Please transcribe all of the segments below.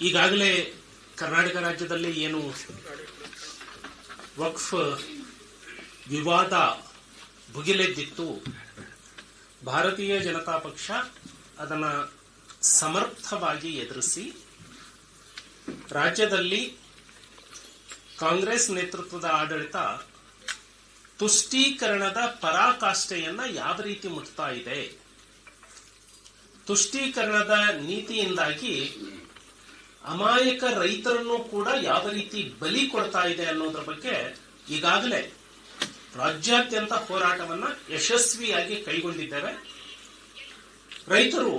ಈಗಾಗಲೇ ಕರ್ನಾಟಕ ರಾಜ್ಯದಲ್ಲಿ ಏನು ವಕ್ಫ್ ವಿವಾದ ಭುಗಿಲೆದ್ದಿತ್ತು, ಭಾರತೀಯ ಜನತಾ ಪಕ್ಷ ಅದನ್ನ ಸಮರ್ಥವಾಗಿ ಎದುರಿಸಿ, ರಾಜ್ಯದಲ್ಲಿ ಕಾಂಗ್ರೆಸ್ ನೇತೃತ್ವದ ಆಡಳಿತ ತುಷ್ಟೀಕರಣದ ಪರಾಕಾಷ್ಠೆಯನ್ನ ಯಾವ ರೀತಿ ಮುಟ್ತಾ ಇದೆ? ತುಷ್ಟೀಕರಣದ ನೀತಿಯಿಂದಾಗಿ ಅಮಾಯಕ ರೈತರನ್ನು ಕೂಡ ಯಾವ ರೀತಿ ಬಲಿ ಕೊಡ್ತಾ ಇದೆ ಅನ್ನೋದ್ರ ಬಗ್ಗೆ ಈಗಾಗಲೇ ರಾಜ್ಯಾದ್ಯಂತ ಹೋರಾಟವನ್ನ ಯಶಸ್ವಿಯಾಗಿ ಕೈಗೊಂಡಿದ್ದೇವೆ. ರೈತರು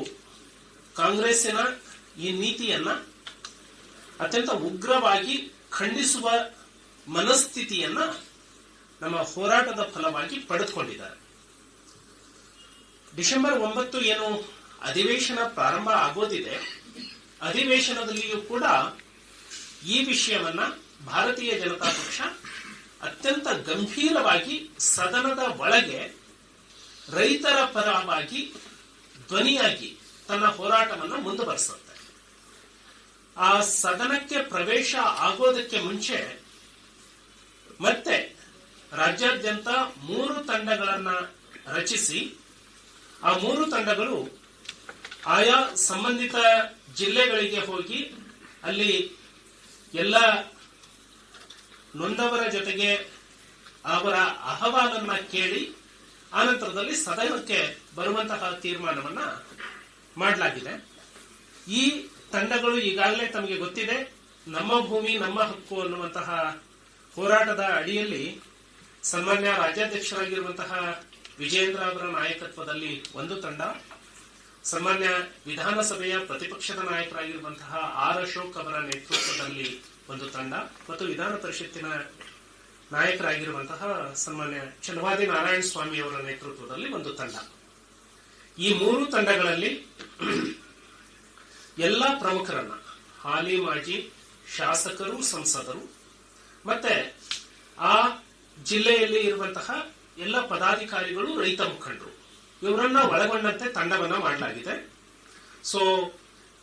ಕಾಂಗ್ರೆಸ್ಸಿನ ಈ ನೀತಿಯನ್ನ ಅತ್ಯಂತ ಉಗ್ರವಾಗಿ ಖಂಡಿಸುವ ಮನಸ್ಥಿತಿಯನ್ನ ನಮ್ಮ ಹೋರಾಟದ ಫಲವಾಗಿ ಪಡೆದುಕೊಂಡಿದ್ದಾರೆ. ಡಿಸೆಂಬರ್ ಒಂಬತ್ತು ಏನು ಅಧಿವೇಶನ ಪ್ರಾರಂಭ ಆಗೋದಿದೆ. ಅಧಿವೇಶನದಲ್ಲಿಯೂ ಕೂಡ ಈ ವಿಷಯವನ್ನ ಭಾರತೀಯ ಜನತಾ ಪಕ್ಷ ಅತ್ಯಂತ ಗಂಭೀರವಾಗಿ ಸದನದ ಒಳಗೆ ರೈತರ ಪರವಾಗಿ ಧ್ವನಿಯಾಗಿ ತನ್ನ ಹೋರಾಟವನ್ನು ಮುಂದುವರಿಸುತ್ತೆ. ಆ ಸದನಕ್ಕೆ ಪ್ರವೇಶ ಆಗೋದಕ್ಕೆ ಮುಂಚೆ ಮತ್ತೆ ರಾಜ್ಯಾದ್ಯಂತ ಮೂರು ತಂಡಗಳನ್ನ ರಚಿಸಿ, ಆ ಮೂರು ತಂಡಗಳು ಆಯಾ ಸಂಬಂಧಿತ ಜಿಲ್ಲೆಗಳಿಗೆ ಹೋಗಿ ಅಲ್ಲಿ ಎಲ್ಲ ನೊಂದವರ ಜೊತೆಗೆ ಅವರ ಅಹವಾಲನ್ನ ಕೇಳಿ ಆನಂತರದಲ್ಲಿ ಸದನಕ್ಕೆ ಬರುವಂತಹ ತೀರ್ಮಾನವನ್ನ ಮಾಡಲಾಗಿದೆ. ಈ ತಂಡಗಳು ಈಗಾಗಲೇ ತಮಗೆ ಗೊತ್ತಿದೆ, ನಮ್ಮ ಭೂಮಿ, ನಮ್ಮ ಹಕ್ಕು ಅನ್ನುವಂತಹ ಹೋರಾಟದ ಅಡಿಯಲ್ಲಿ ಸನ್ಮಾನ್ಯ ರಾಜ್ಯಾಧ್ಯಕ್ಷರಾಗಿರುವಂತಹ ವಿಜೇಂದ್ರ ಅವರ ನಾಯಕತ್ವದಲ್ಲಿ ಒಂದು ತಂಡ ಸನ್ಮಾನ್ಯ ವಿಧಾನಸಭೆಯ ಪ್ರತಿಪಕ್ಷದ ನಾಯಕರಾಗಿರುವಂತಹ ಆರ್ ಅಶೋಕ್ ಅವರ ನೇತೃತ್ವದಲ್ಲಿ ಒಂದು ತಂಡ ಮತ್ತು ವಿಧಾನ ಪರಿಷತ್ತಿನ ನಾಯಕರಾಗಿರುವಂತಹ ಸಾಮಾನ್ಯ ಚಲವಾದಿ ನಾರಾಯಣ ಸ್ವಾಮಿ ಅವರ ನೇತೃತ್ವದಲ್ಲಿ ಒಂದು ತಂಡ. ಈ ಮೂರು ತಂಡಗಳಲ್ಲಿ ಎಲ್ಲ ಪ್ರಮುಖರನ್ನ ಹಾಲಿ ಮಾಜಿ ಶಾಸಕರು, ಸಂಸದರು ಮತ್ತೆ ಆ ಜಿಲ್ಲೆಯಲ್ಲಿ ಇರುವಂತಹ ಎಲ್ಲ ಪದಾಧಿಕಾರಿಗಳು, ರೈತ ಮುಖಂಡರು. ಇವರನ್ನ ಒಳಗೊಂಡಂತೆ ತಂಡವನ್ನ ಮಾಡಲಾಗಿದೆ. ಸೊ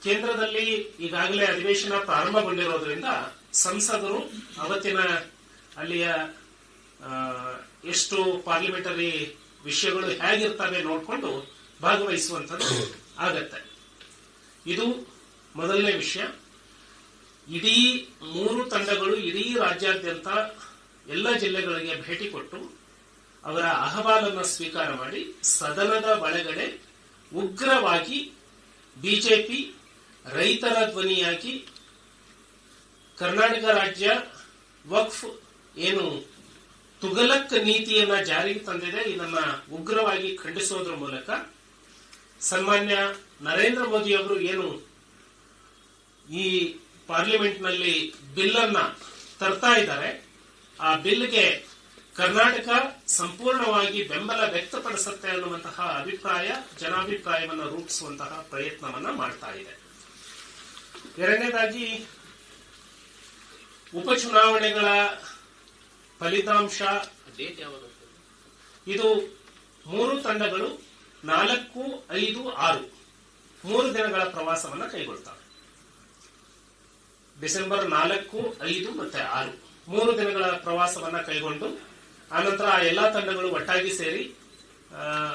ಕೇಂದ್ರದಲ್ಲಿ ಈಗಾಗಲೇ ಅಧಿವೇಶನ ಪ್ರಾರಂಭಗೊಂಡಿರೋದ್ರಿಂದ ಸಂಸದರು ಅವತ್ತಿನ ಅಲ್ಲಿಯ ಎಷ್ಟು ಪಾರ್ಲಿಮೆಂಟರಿ ವಿಷಯಗಳು ಹೇಗಿರ್ತವೆ ನೋಡಿಕೊಂಡು ಭಾಗವಹಿಸುವಂಥದ್ದು ಆಗತ್ತೆ. ಇದು ಮೊದಲನೇ ವಿಷಯ. ಇಡೀ ಮೂರು ತಂಡಗಳು ಇಡೀ ರಾಜ್ಯಾದ್ಯಂತ ಎಲ್ಲ ಜಿಲ್ಲೆಗಳಿಗೆ ಭೇಟಿ ಕೊಟ್ಟು ಅವರ ಅಹವಾಲನ್ನು ಸ್ವೀಕಾರ ಮಾಡಿ ಸದನದ ಒಳಗಡೆ ಉಗ್ರವಾಗಿ ಬಿಜೆಪಿ ರೈತರ ಧ್ವನಿಯಾಗಿ ಕರ್ನಾಟಕ ರಾಜ್ಯ ವಕ್ಫ್ ಏನು ತುಗಲಕ್ ನೀತಿಯನ್ನ ಜಾರಿಗೆ ತಂದಿದೆ. ಇದನ್ನ ಉಗ್ರವಾಗಿ ಖಂಡಿಸೋದ್ರ ಮೂಲಕ ಸನ್ಮಾನ್ಯ ನರೇಂದ್ರ ಮೋದಿ ಅವರು ಏನು ಈ ಪಾರ್ಲಿಮೆಂಟ್ನಲ್ಲಿ ಬಿಲ್ ಅನ್ನ ತರ್ತಾ ಇದ್ದಾರೆ. ಆ ಬಿಲ್ಗೆ ಕರ್ನಾಟಕ ಸಂಪೂರ್ಣವಾಗಿ ಬೆಂಬಲ ವ್ಯಕ್ತಪಡಿಸುತ್ತೆ ಅನ್ನುವಂತಹ ಅಭಿಪ್ರಾಯ ಜನಾಭಿಪ್ರಾಯವನ್ನು ರೂಪಿಸುವಂತಹ ಪ್ರಯತ್ನವನ್ನ ಮಾಡ್ತಾ ಇದೆ. ಎರಡನೇದಾಗಿ ಉಪಚುನಾವಣೆಗಳ ಫಲಿತಾಂಶ ಇದು ಮೂರು ತಂಡಗಳು ನಾಲ್ಕು ಐದು ಆರು. ಮೂರು ದಿನಗಳ ಪ್ರವಾಸವನ್ನ ಕೈಗೊಳ್ತವೆ ಡಿಸೆಂಬರ್ ನಾಲ್ಕು ಐದು ಮತ್ತೆ ಆರು. ಮೂರು ದಿನಗಳ ಪ್ರವಾಸವನ್ನ ಕೈಗೊಂಡು ಆನಂತರ ಆ ಎಲ್ಲಾ ತಂಡಗಳು ಒಟ್ಟಾಗಿ ಸೇರಿ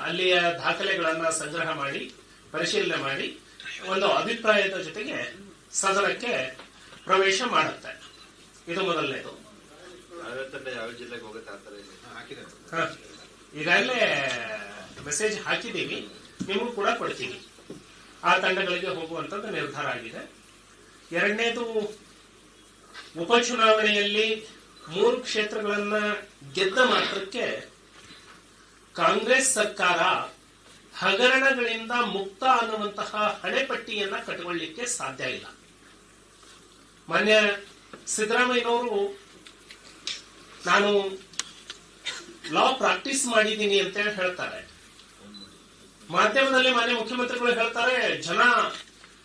ಅಲ್ಲಿಯ ದಾಖಲೆಗಳನ್ನ ಸಂಗ್ರಹ ಮಾಡಿ ಪರಿಶೀಲನೆ ಮಾಡಿ ಒಂದು ಅಭಿಪ್ರಾಯದ ಜೊತೆಗೆ ಸದನಕ್ಕೆ ಪ್ರವೇಶ ಮಾಡುತ್ತೆ. ಇದು ಮೊದಲನೇದು. ಈಗಾಗಲೇ ಮೆಸೇಜ್ ಹಾಕಿದ್ದೀವಿ. ನಿಮಗೂ ಕೂಡ ಕೊಡ್ತೀವಿ. ಆ ತಂಡಗಳಿಗೆ ಹೋಗುವಂತದ್ದು ನಿರ್ಧಾರ ಆಗಿದೆ. ಎರಡನೇದು ಉಪಚುನಾವಣೆಯಲ್ಲಿ ಮೂರು ಕ್ಷೇತ್ರಗಳನ್ನ ಗೆದ್ದ ಮಾತ್ರಕ್ಕೆ ಕಾಂಗ್ರೆಸ್ ಸರ್ಕಾರ ಹಗರಣಗಳಿಂದ ಮುಕ್ತ ಅನ್ನುವಂತಹ ಹಣೆಪಟ್ಟಿಯನ್ನ ಕಟ್ಟಿಕೊಳ್ಳಿಕ್ಕೆ ಸಾಧ್ಯ ಇಲ್ಲ. ಮಾನ್ಯ ಸಿದ್ದರಾಮಯ್ಯನವರು, ನಾನು ಲಾ ಪ್ರಾಕ್ಟೀಸ್ ಮಾಡಿದ್ದೀನಿ ಅಂತ ಹೇಳಿ ಹೇಳ್ತಾರೆ. ಮಾಧ್ಯಮದಲ್ಲಿ ಮಾನ್ಯ ಮುಖ್ಯಮಂತ್ರಿಗಳು ಹೇಳ್ತಾರೆ, ಜನ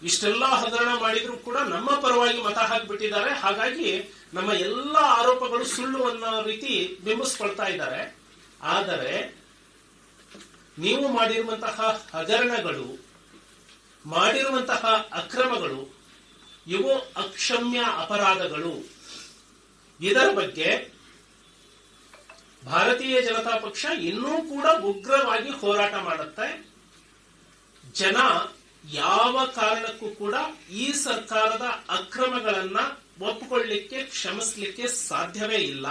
ಇಷ್ಟೆಲ್ಲ ಹಗರಣ ಮಾಡಿದ್ರು ಕೂಡ ನಮ್ಮ ಪರವಾಗಿ ಮತ ಹಾಕಿಬಿಟ್ಟಿದ್ದಾರೆ. ಹಾಗಾಗಿ ನಮ್ಮ ಎಲ್ಲ ಆರೋಪಗಳು ಸುಳ್ಳು ಅನ್ನೋ ರೀತಿ ಬಿಂಬಿಸ್ಕೊಳ್ತಾ ಇದ್ದಾರೆ. ಆದರೆ ನೀವು ಮಾಡಿರುವಂತಹ ಹಗರಣಗಳು, ಮಾಡಿರುವಂತಹ ಅಕ್ರಮಗಳು, ಇವು ಅಕ್ಷಮ್ಯ ಅಪರಾಧಗಳು. ಇದರ ಬಗ್ಗೆ ಭಾರತೀಯ ಜನತಾ ಪಕ್ಷ ಇನ್ನೂ ಕೂಡ ಉಗ್ರವಾಗಿ ಹೋರಾಟ ಮಾಡುತ್ತೆ. ಜನ ಯಾವ ಕಾರಣಕ್ಕೂ ಕೂಡ ಈ ಸರ್ಕಾರದ ಅಕ್ರಮಗಳನ್ನ ಒಪ್ಪಿಕೊಳ್ಳಿಕ್ಕೆ, ಕ್ಷಮಿಸಲಿಕ್ಕೆ ಸಾಧ್ಯವೇ ಇಲ್ಲ.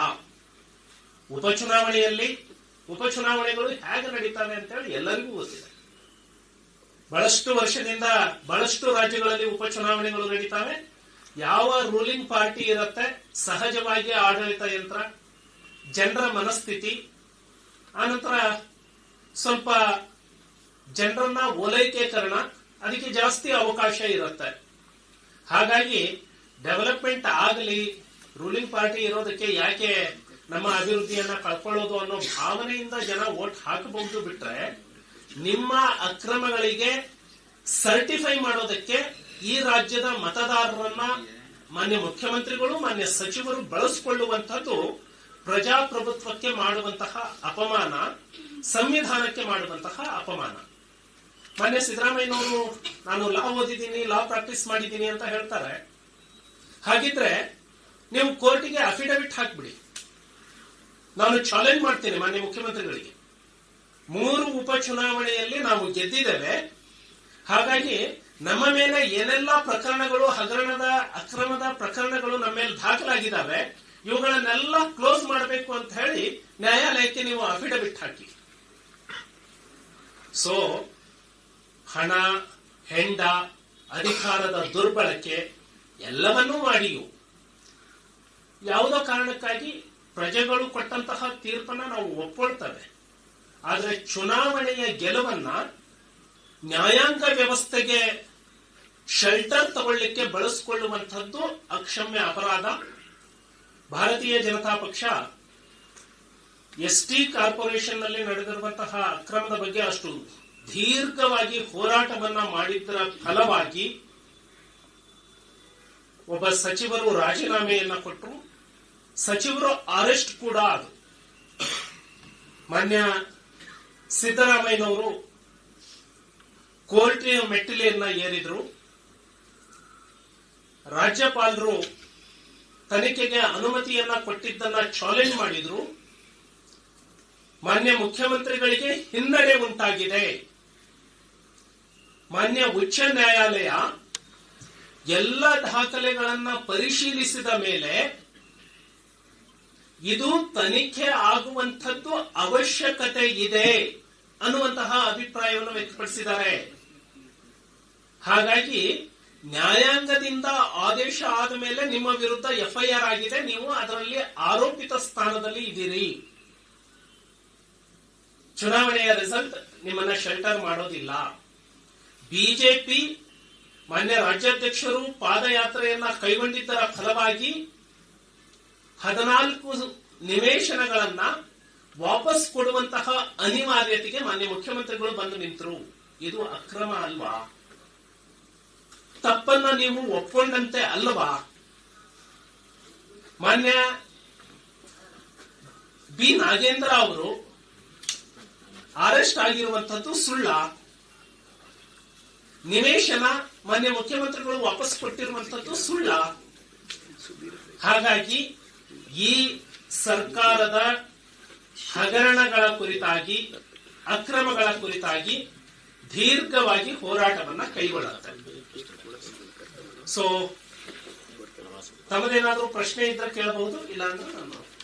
ಉಪಚುನಾವಣೆಯಲ್ಲಿ, ಉಪಚುನಾವಣೆಗಳು ಹೇಗೆ ನಡೀತವೆ ಅಂತೇಳಿ ಎಲ್ಲರಿಗೂ ಗೊತ್ತಿದೆ. ಬಹಳಷ್ಟು ವರ್ಷದಿಂದ ಬಹಳಷ್ಟು ರಾಜ್ಯಗಳಲ್ಲಿ ಉಪಚುನಾವಣೆಗಳು ನಡೀತಾವೆ. ಯಾವ ರೂಲಿಂಗ್ ಪಾರ್ಟಿ ಇರುತ್ತೆ? ಸಹಜವಾಗಿ ಆಡಳಿತ ಯಂತ್ರ, ಜನರ ಮನಸ್ಥಿತಿ, ಆನಂತರ ಸ್ವಲ್ಪ ಜನರನ್ನ ಓಲೈಕೆಕರಣ ಅದಕ್ಕೆ ಜಾಸ್ತಿ ಅವಕಾಶ ಇರುತ್ತೆ. ಹಾಗಾಗಿ ಡೆವಲಪ್ಮೆಂಟ್ ಆಗಲಿ ರೂಲಿಂಗ್ ಪಾರ್ಟಿ ಇರೋದಕ್ಕೆ ಯಾಕೆ ನಮ್ಮ ಅಭಿವೃದ್ಧಿಯನ್ನ ಕಳ್ಕೊಳ್ಳೋದು ಅನ್ನೋ ಭಾವನೆಯಿಂದ ಜನ ವೋಟ್ ಹಾಕಬಹುದು ಬಿಟ್ರೆ, ನಿಮ್ಮ ಅಕ್ರಮಗಳಿಗೆ ಸರ್ಟಿಫೈ ಮಾಡೋದಕ್ಕೆ ಈ ರಾಜ್ಯದ ಮತದಾರರನ್ನ ಮಾನ್ಯ ಮುಖ್ಯಮಂತ್ರಿಗಳು, ಮಾನ್ಯ ಸಚಿವರು ಬಳಸಿಕೊಳ್ಳುವಂತದ್ದು ಪ್ರಜಾಪ್ರಭುತ್ವಕ್ಕೆ ಮಾಡುವಂತಹ ಅಪಮಾನ, ಸಂವಿಧಾನಕ್ಕೆ ಮಾಡುವಂತಹ ಅಪಮಾನ. ಮಾನ್ಯ ಸಿದ್ದರಾಮಯ್ಯನವರು, ನಾನು ಲಾ ಓದಿದ್ದೀನಿ ಲಾ ಪ್ರಾಕ್ಟೀಸ್ ಮಾಡಿದ್ದೀನಿ ಅಂತ ಹೇಳ್ತಾರೆ. ಹಾಗಿದ್ರೆ ನೀವು ಕೋರ್ಟಿಗೆ ಅಫಿಡವಿಟ್ ಹಾಕ್ಬಿಡಿ. ನಾನು ಚಾಲೆಂಜ್ ಮಾಡ್ತೇನೆ ಮಾನ್ಯ ಮುಖ್ಯಮಂತ್ರಿಗಳಿಗೆ. ಮೂರು ಉಪಚುನಾವಣೆಯಲ್ಲಿ ನಾವು ಗೆದ್ದಿದ್ದೇವೆ. ಹಾಗಾಗಿ ನಮ್ಮ ಮೇಲೆ ಏನೆಲ್ಲ ಪ್ರಕರಣಗಳು, ಹಗರಣದ, ಅಕ್ರಮದ ಪ್ರಕರಣಗಳು ನಮ್ಮ ಮೇಲೆ ದಾಖಲಾಗಿದ್ದಾವೆ, ಇವುಗಳನ್ನೆಲ್ಲ ಕ್ಲೋಸ್ ಮಾಡಬೇಕು ಅಂತ ಹೇಳಿ ನ್ಯಾಯಾಲಯಕ್ಕೆ ನೀವು ಅಫಿಡವಿಟ್ ಹಾಕಿ. ಸೊ ಹಣ, ಹೆಂಡ, ಅಧಿಕಾರದ ದುರ್ಬಳಕೆ ಎಲ್ಲವನ್ನೂ ಮಾಡಿಯು. ಯಾವುದೋ ಕಾರಣಕ್ಕಾಗಿ ಪ್ರಜೆಗಳು ಕೊಟ್ಟಂತಹ ತೀರ್ಪನ್ನ ನಾವು ಒಪ್ಪಿಕೊಳ್ತೇವೆ ಆದರೆ ಚುನಾವಣೆಯ ಗೆಲುವನ್ನ ನ್ಯಾಯಾಂಗ ವ್ಯವಸ್ಥೆಗೆ ಶೆಲ್ಟರ್ ತಗೊಳ್ಳಿಕ್ಕೆ ಬಳಸಿಕೊಳ್ಳುವಂಥದ್ದು ಅಕ್ಷಮ್ಯ ಅಪರಾಧ. ಭಾರತೀಯ ಜನತಾ ಪಕ್ಷ ಎಸ್ ಟಿ ಕಾರ್ಪೊರೇಷನ್ನಲ್ಲಿ ನಡೆದಿರುವಂತಹ ಅಕ್ರಮದ ಬಗ್ಗೆ ಅಷ್ಟು ದೀರ್ಘವಾಗಿ ಹೋರಾಟವನ್ನ ಮಾಡಿದ್ದರ ಫಲವಾಗಿ ಒಬ್ಬ ಸಚಿವರು ರಾಜೀನಾಮೆಯನ್ನ ಕೊಟ್ಟರು. ಸಚಿವರು ಅರೆಸ್ಟ್ ಕೂಡ ಅದು ಮಾನ್ಯ ಸಿದ್ದರಾಮಯ್ಯನವರು ಕೋರ್ಟಿನ ಮೆಟ್ಟಿಲೆಯನ್ನ ಏರಿದ್ರು. ರಾಜ್ಯಪಾಲರು ತನಿಖೆಗೆ ಅನುಮತಿಯನ್ನ ಕೊಟ್ಟಿದ್ದನ್ನ ಚಾಲೆಂಜ್ ಮಾಡಿದ್ರು. ಮಾನ್ಯ ಮುಖ್ಯಮಂತ್ರಿಗಳಿಗೆ ಹಿನ್ನಡೆ ಉಂಟಾಗಿದೆ. ಮಾನ್ಯ ಉಚ್ಚ ನ್ಯಾಯಾಲಯ ಎಲ್ಲ ದಾಖಲೆಗಳನ್ನ ಪರಿಶೀಲಿಸಿದ ಮೇಲೆ ಇದು ತನಿಖೆ ಆಗುವಂಥದ್ದು ಅವಶ್ಯಕತೆ ಇದೆ ಅನ್ನುವಂತಹ ಅಭಿಪ್ರಾಯವನ್ನು ವ್ಯಕ್ತಪಡಿಸಿದ್ದಾರೆ. ಹಾಗಾಗಿ ನ್ಯಾಯಾಂಗದಿಂದ ಆದೇಶ ಆದ ಮೇಲೆ ನಿಮ್ಮ ವಿರುದ್ಧ ಎಫ್ಐಆರ್ ಆಗಿದೆ, ನೀವು ಅದರಲ್ಲಿ ಆರೋಪಿತ ಸ್ಥಾನದಲ್ಲಿ ಇದ್ದೀರಿ. ಚುನಾವಣೆಯ ರಿಸಲ್ಟ್ ನಿಮ್ಮನ್ನ ಶೆಲ್ಟರ್ ಮಾಡೋದಿಲ್ಲ. ಬಿಜೆಪಿ ಮಾನ್ಯ ರಾಜ್ಯಾಧ್ಯಕ್ಷರು ಪಾದಯಾತ್ರೆಯನ್ನ ಕೈಗೊಂಡಿದ್ದರ ಫಲವಾಗಿ ಹದಿನಾಲ್ಕು ನಿವೇಶನಗಳನ್ನ ವಾಪಸ್ ಕೊಡುವಂತಹ ಅನಿವಾರ್ಯತೆಗೆ ಮಾನ್ಯ ಮುಖ್ಯಮಂತ್ರಿಗಳು ಬಂದು ನಿಂತರು. ಇದು ಅಕ್ರಮ ಅಲ್ವಾ? ತಪ್ಪನ್ನ ನೀವು ಒಪ್ಕೊಂಡಂತೆ ಅಲ್ವಾ? ಮಾನ್ಯ ಬಿ ನಾಗೇಂದ್ರ ಅವರು ಅರೆಸ್ಟ್ ಆಗಿರುವಂತದ್ದು ಸುಳ್ಳ. ನಿವೇಶನ ಮಾನ್ಯ ಮುಖ್ಯಮಂತ್ರಿಗಳು ವಾಪಸ್ ಕೊಟ್ಟಿರುವಂತದ್ದು ಸುಳ್ಳ. ಹಾಗಾಗಿ ಈ ಸರ್ಕಾರದ ಹಗರಣಗಳ ಕುರಿತಾಗಿ, ಅಕ್ರಮಗಳ ಕುರಿತಾಗಿ ದೀರ್ಘವಾಗಿ ಹೋರಾಟವನ್ನ ಕೈಗೊಳ್ಳುತ್ತೆ. ಸೊ ತಮದೇನಾದ್ರೂ ಪ್ರಶ್ನೆ ಇದ್ರೆ ಕೇಳಬಹುದು ಇಲ್ಲ ಅಂದ್ರೆ ನಾನು